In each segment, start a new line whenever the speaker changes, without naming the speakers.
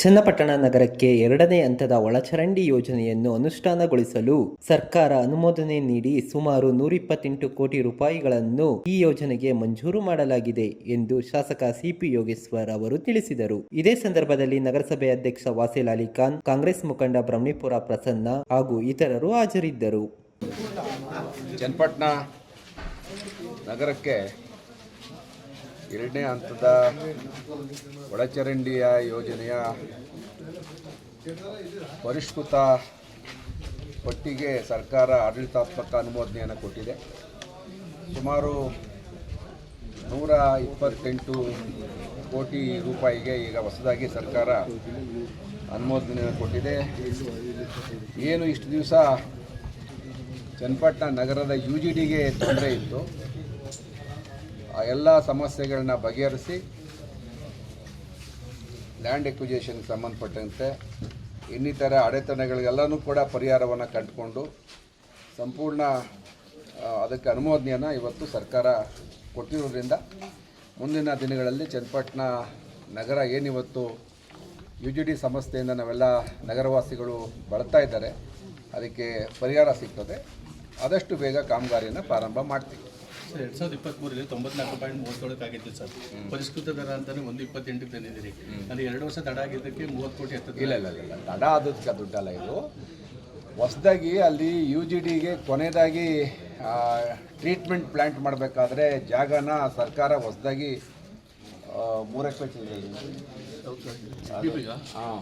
ಚನ್ನಪಟ್ಟಣ ನಗರಕ್ಕೆ ಎರಡನೇ ಹಂತದ ಒಳಚರಂಡಿ ಯೋಜನೆಯನ್ನು ಅನುಷ್ಠಾನಗೊಳಿಸಲು ಸರ್ಕಾರ ಅನುಮೋದನೆ ನೀಡಿ ಸುಮಾರು ನೂರಿಪ್ಪತ್ತೆಂಟು ಕೋಟಿ ರೂಪಾಯಿಗಳನ್ನು ಈ ಯೋಜನೆಗೆ ಮಂಜೂರು ಮಾಡಲಾಗಿದೆ ಎಂದು ಶಾಸಕ ಸಿಪಿ ಯೋಗೇಶ್ವರ್ ಅವರು ತಿಳಿಸಿದರು. ಇದೇ ಸಂದರ್ಭದಲ್ಲಿ ನಗರಸಭೆ ಅಧ್ಯಕ್ಷ ವಾಸಿಲ್ ಅಲಿಖಾನ್ ಕಾಂಗ್ರೆಸ್ ಮುಖಂಡ ಬ್ರಹ್ಮಿಪುರ ಪ್ರಸನ್ನ ಹಾಗೂ ಇತರರು ಹಾಜರಿದ್ದರು.
ಚನ್ನಪಟ್ಟಣ ನಗರಕ್ಕೆ ಎರಡನೇ ಹಂತದ ಒಳಚರಂಡಿಯ ಯೋಜನೆಯ ಪರಿಷ್ಕೃತ ಪಟ್ಟಿಗೆ ಸರ್ಕಾರ ಆಡಳಿತಾತ್ಮಕ ಅನುಮೋದನೆಯನ್ನು ಕೊಟ್ಟಿದೆ. ಸುಮಾರು ನೂರ ಇಪ್ಪತ್ತೆಂಟು ಕೋಟಿ ರೂಪಾಯಿಗೆ ಈಗ ಹೊಸದಾಗಿ ಸರ್ಕಾರ ಅನುಮೋದನೆಯನ್ನು ಕೊಟ್ಟಿದೆ. ಏನು ಇಷ್ಟು ದಿವಸ ಚನ್ನಪಟ್ಟಣ ನಗರದ ಯು ಜಿ ಡಿಗೆ ತೊಂದರೆ ಇತ್ತು. ಆ ಎಲ್ಲ ಸಮಸ್ಯೆಗಳನ್ನ ಬಗೆಹರಿಸಿ ಲ್ಯಾಂಡ್ ಎಕ್ವಿಜೇಷನ್ಗೆ ಸಂಬಂಧಪಟ್ಟಂತೆ ಇನ್ನಿತರ ಅಡೆತಡೆಗಳಿಗೆಲ್ಲನೂ ಕೂಡ ಪರಿಹಾರವನ್ನು ಕಂಡುಕೊಂಡು ಸಂಪೂರ್ಣ ಅದಕ್ಕೆ ಅನುಮೋದನೆಯನ್ನು ಇವತ್ತು ಸರ್ಕಾರ ಕೊಟ್ಟಿರೋದ್ರಿಂದ ಮುಂದಿನ ದಿನಗಳಲ್ಲಿ ಚನ್ನಪಟ್ಟಣ ನಗರ ಏನಿವತ್ತು ಯು ಜಿ ಡಿ ಸಂಸ್ಥೆಯಿಂದ ನಾವೆಲ್ಲ ನಗರವಾಸಿಗಳು ಬಳತಾ ಇದ್ದಾರೆ, ಅದಕ್ಕೆ ಪರಿಹಾರ ಸಿಗ್ತದೆ. ಆದಷ್ಟು ಬೇಗ ಕಾಮಗಾರಿಯನ್ನು ಪ್ರಾರಂಭ ಮಾಡ್ತೀವಿ.
ಸರ್ ಎರಡ್ ಸಾವಿರದ ಇಪ್ಪತ್ಮೂರರಲ್ಲಿ ತೊಂಬತ್ನಾಲ್ಕು ಪಾಯಿಂಟ್ ಮೂವತ್ತೇಳಕ್ಕೆ ಆಗಿತ್ತು ಸರ್. ಪರಿಷ್ಕೃತ ದರ ಅಂತಾನೆ ಒಂದು ಇಪ್ಪತ್ತೆಂಟಕ್ಕೆ ತಂದಿದ್ದೀರಿ ಅಲ್ಲಿ ಎರಡು ವರ್ಷ ತಡ ಆಗಿದ್ದಕ್ಕೆ ಮೂವತ್ತು ಕೋಟಿ ಹತ್ತದ
ಇಲ್ಲ ಇಲ್ಲ ಇಲ್ಲ ಇಲ್ಲ. ತಡ ಆದಕ್ಕೆ ದುಡ್ಡಲ್ಲ ಇದು. ಹೊಸದಾಗಿ ಅಲ್ಲಿ ಯು ಜಿ ಡಿಗೆ ಕೊನೆಯದಾಗಿ ಟ್ರೀಟ್ಮೆಂಟ್ ಪ್ಲ್ಯಾಂಟ್ ಮಾಡಬೇಕಾದ್ರೆ ಜಾಗನ ಸರ್ಕಾರ ಹೊಸದಾಗಿ ಮೂರು ಎಕರೆ ಹಾಂ.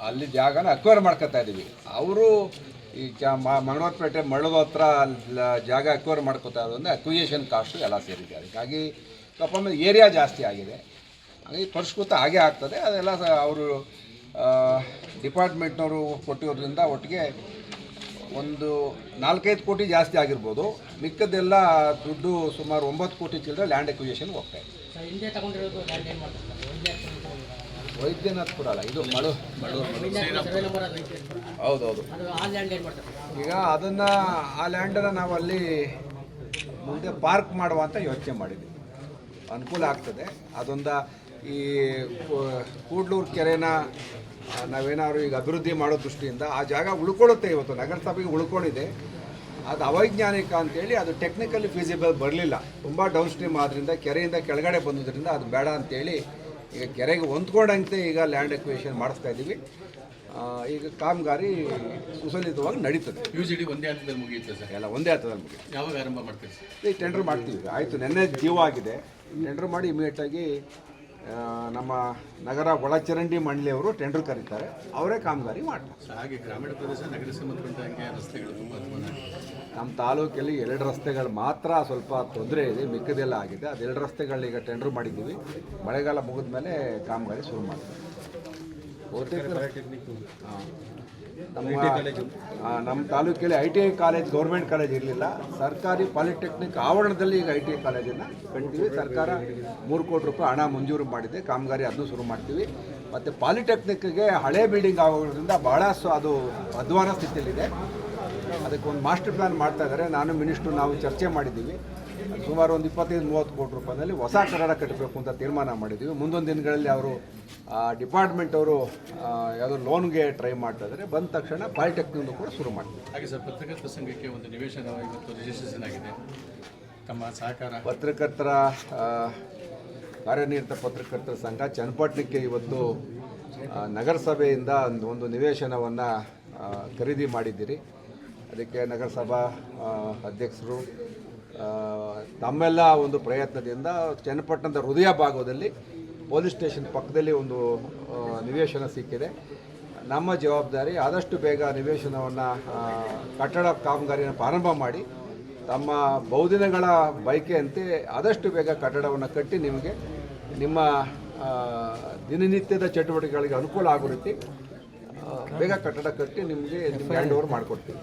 ಅಲ್ಲಿ ಜಾಗನ ಅಕ್ವೈರ್ ಮಾಡ್ಕೊತಾ ಇದ್ದೀವಿ ಅವರು ಈ ಚ ಮಂಗಳೂರುಪೇಟೆ ಮಳ್ಳದ ಹತ್ರ ಅಲ್ಲಿ ಜಾಗ ಅಕ್ವೈರ್ ಮಾಡ್ಕೋತಾ ಇರೋದ್ರಿಂದ ಅಕ್ವಿಯೇಷನ್ ಕಾಸ್ಟು ಎಲ್ಲ ಸೇರಿದೆ ಅದಕ್ಕಾಗಿ ಸ್ವಲ್ಪ ಏರಿಯಾ ಜಾಸ್ತಿ ಆಗಿದೆ ಹಾಗಾಗಿ ಪರಿಷ್ಕೃತ ಹಾಗೆ ಆಗ್ತದೆ ಅದೆಲ್ಲ ಅವರು ಡಿಪಾರ್ಟ್ಮೆಂಟ್ನವರು ಕೊಟ್ಟಿರೋದ್ರಿಂದ ಒಟ್ಟಿಗೆ ಒಂದು ನಾಲ್ಕೈದು ಕೋಟಿ ಜಾಸ್ತಿ ಆಗಿರ್ಬೋದು ಮಿಕ್ಕದೆಲ್ಲ ದುಡ್ಡು ಸುಮಾರು ಒಂಬತ್ತು ಕೋಟಿ ಚಿಲ್ಲರೆ ಲ್ಯಾಂಡ್ ಎಕ್ವಿಜೇಷನ್ಗೆ ಹೋಗ್ತಾ ಇದೆ ವೈದ್ಯನಾಥ್ಪುರ ಅಲ್ಲ ಇದು ಮಳು
ಮಳು.
ಹೌದೌದು. ಈಗ ಅದನ್ನು ಆ ಲ್ಯಾಂಡನ್ನು ನಾವು ಅಲ್ಲಿ ಮುಂದೆ ಪಾರ್ಕ್ ಮಾಡುವ ಅಂತ ಯೋಚನೆ ಮಾಡಿದ್ವಿ. ಅನುಕೂಲ ಆಗ್ತದೆ. ಅದೊಂದು ಈ ಕೂಡ್ಲೂರು ಕೆರೆನ ನಾವೇನಾದ್ರು ಈಗ ಅಭಿವೃದ್ಧಿ ಮಾಡೋ ದೃಷ್ಟಿಯಿಂದ ಆ ಜಾಗ ಉಳ್ಕೊಳ್ಳುತ್ತೆ ಇವತ್ತು. ನಗರಸಭೆಗೆ ಉಳ್ಕೊಂಡಿದೆ. ಅದು ಅವೈಜ್ಞಾನಿಕ ಅಂತೇಳಿ ಅದು ಟೆಕ್ನಿಕಲಿ ಫೀಸಿಬಲ್ ಬರಲಿಲ್ಲ. ತುಂಬ ಡೌನ್ ಸ್ಟ್ರೀಮ್ ಆದ್ದರಿಂದ ಕೆರೆಯಿಂದ ಕೆಳಗಡೆ ಬಂದಿದ್ದರಿಂದ ಅದು ಬೇಡ ಅಂತೇಳಿ ಈಗ ಕೆರೆಗೆ ಹೊಂದ್ಕೊಂಡಂತೆ ಈಗ ಲ್ಯಾಂಡ್ ಎಕ್ವೇಷನ್ ಮಾಡಿಸ್ತಾ ಇದ್ದೀವಿ ಈಗ ಕಾಮಗಾರಿ ಸುಸಲಿತವಾಗಿ ನಡೀತದೆ.
ಯು ಜಿ ಡಿ ಒಂದೇ ಹಂತದಲ್ಲಿ ಮುಗಿಯುತ್ತೆ ಸರ್.
ಎಲ್ಲ ಒಂದೇ ಹಂತದಲ್ಲಿ ಮುಗಿಯುತ್ತೆ.
ಯಾವಾಗ ಆರಂಭ ಮಾಡ್ತೀವಿ ಸರ್?
ಈ ಟೆಂಡರ್ ಮಾಡ್ತೀವಿ. ಆಯಿತು ನೆನ್ನೆ ಜೀವ ಆಗಿದೆ ಟೆಂಡರ್ ಮಾಡಿ ಇಮಿಡಿಯೇಟಾಗಿ ನಮ್ಮ ನಗರ ಒಳಚರಂಡಿ ಮಂಡಳಿಯವರು ಟೆಂಡರ್ ಕರೀತಾರೆ. ಅವರೇ ಕಾಮಗಾರಿ ಮಾಡ್ತಾರೆ.
ಹಾಗೆ ಗ್ರಾಮೀಣ ಪ್ರದೇಶ ನಗರ ಸಂಬಂಧಪಟ್ಟಂಗೆ ರಸ್ತೆಗಳು ತುಂಬ
ನಮ್ಮ ತಾಲೂಕಲ್ಲಿ ಎರಡು ರಸ್ತೆಗಳು ಮಾತ್ರ ಸ್ವಲ್ಪ ತೊಂದರೆ ಇದೆ ಮಿಕ್ಕದೆಲ್ಲ ಆಗಿದೆ. ಅದೆರಡು ರಸ್ತೆಗಳನ್ನ ಈಗ ಟೆಂಡರ್ ಮಾಡಿದ್ದೀವಿ. ಮಳೆಗಾಲ ಮುಗಿದ ಮೇಲೆ ಕಾಮಗಾರಿ ಶುರು ಮಾಡ್ತೀವಿ. ನಮ್ಮ ನಮ್ಮ ತಾಲೂಕಲ್ಲಿ I T I college government college ಇರಲಿಲ್ಲ. ಸರ್ಕಾರಿ ಪಾಲಿಟೆಕ್ನಿಕ್ ಆವರಣದಲ್ಲಿ ಈಗ ಐ ಟಿ ಐ ಕಾಲೇಜನ್ನು ಕಂಡಿದ್ದೀವಿ ಸರ್ಕಾರ ಮೂರು ಕೋಟಿ ರೂಪಾಯಿ ಹಣ ಮಂಜೂರು ಮಾಡಿದೆ. ಕಾಮಗಾರಿ ಅದನ್ನು ಶುರು ಮಾಡ್ತೀವಿ. ಮತ್ತು ಪಾಲಿಟೆಕ್ನಿಕ್ಗೆ ಹಳೆ ಬಿಲ್ಡಿಂಗ್ ಆಗೋದ್ರಿಂದ ಸ ಅದು ಅಧ್ವಾನ ಸ್ಥಿತಿಯಲ್ಲಿದೆ. ಅದಕ್ಕೆ ಒಂದು ಮಾಸ್ಟರ್ ಪ್ಲಾನ್ ಮಾಡ್ತಾ ಇದ್ದಾರೆ ನಾನು ಮಿನಿಸ್ಟ್ರು ನಾವು ಚರ್ಚೆ ಮಾಡಿದ್ದೀವಿ. ಸುಮಾರು ಒಂದು ಇಪ್ಪತ್ತೈದು ಮೂವತ್ತು ಕೋಟಿ ರೂಪಾಯಿನಲ್ಲಿ ಹೊಸ ಕನ್ನಡ ಕಟ್ಟಬೇಕು ಅಂತ ತೀರ್ಮಾನ ಮಾಡಿದ್ದೀವಿ ಮುಂದೊಂದು ದಿನಗಳಲ್ಲಿ ಅವರು ಡಿಪಾರ್ಟ್ಮೆಂಟ್ ಅವರು ಯಾವುದೋ ಲೋನ್ಗೆ ಟ್ರೈ ಮಾಡ್ತಾ ಇದ್ದಾರೆ ಬಂದ ತಕ್ಷಣ ಪಾಲಿಟೆಕ್ನಿಕ್ ಕೂಡ ಶುರು ಮಾಡ್ತೀವಿ
ಹಾಗೆ ಸರ್ ಪತ್ರಕರ್ತ ಸಂಘಕ್ಕೆ ಒಂದು ನಿವೇಶನ ಇವತ್ತು ರಿಜಿಸ್ಟ್ರೇಷನ್ ಆಗಿದೆ ತಮ್ಮ ಸಹಕಾರ.
ಪತ್ರಕರ್ತರ ಕಾರ್ಯನಿರತ ಪತ್ರಕರ್ತರ ಸಂಘ ಚನ್ನಪಟ್ಟಣಕ್ಕೆ ಇವತ್ತು ನಗರಸಭೆಯಿಂದ ಒಂದು ಒಂದು ನಿವೇಶನವನ್ನು ಖರೀದಿ ಮಾಡಿದ್ದೀರಿ. ಅದಕ್ಕೆ ನಗರಸಭಾ ಅಧ್ಯಕ್ಷರು ತಮ್ಮೆಲ್ಲ ಒಂದು ಪ್ರಯತ್ನದಿಂದ ಚನ್ನಪಟ್ಟಣದ ಹೃದಯ ಭಾಗದಲ್ಲಿ ಪೊಲೀಸ್ ಸ್ಟೇಷನ್ ಪಕ್ಕದಲ್ಲಿ ಒಂದು ನಿವೇಶನ ಸಿಕ್ಕಿದೆ. ನಮ್ಮ ಜವಾಬ್ದಾರಿ ಆದಷ್ಟು ಬೇಗ ನಿವೇಶನವನ್ನು ಕಟ್ಟಡ ಕಾಮಗಾರಿಯನ್ನು ಪ್ರಾರಂಭ ಮಾಡಿ ತಮ್ಮ ಬಹುದಿನಗಳ ಬಯಕೆಯಂತೆ ಆದಷ್ಟು ಬೇಗ ಕಟ್ಟಡವನ್ನು ಕಟ್ಟಿ ನಿಮಗೆ ನಿಮ್ಮ ದಿನನಿತ್ಯದ ಚಟುವಟಿಕೆಗಳಿಗೆ ಅನುಕೂಲ ಆಗೋ ರೀತಿ ಬೇಗ ಕಟ್ಟಡ ಕಟ್ಟಿ ನಿಮಗೆ ನಿಮ್ಗೆ ಹ್ಯಾಂಡ್ ಓವರ್ ಮಾಡಿಕೊಡ್ತೀವಿ.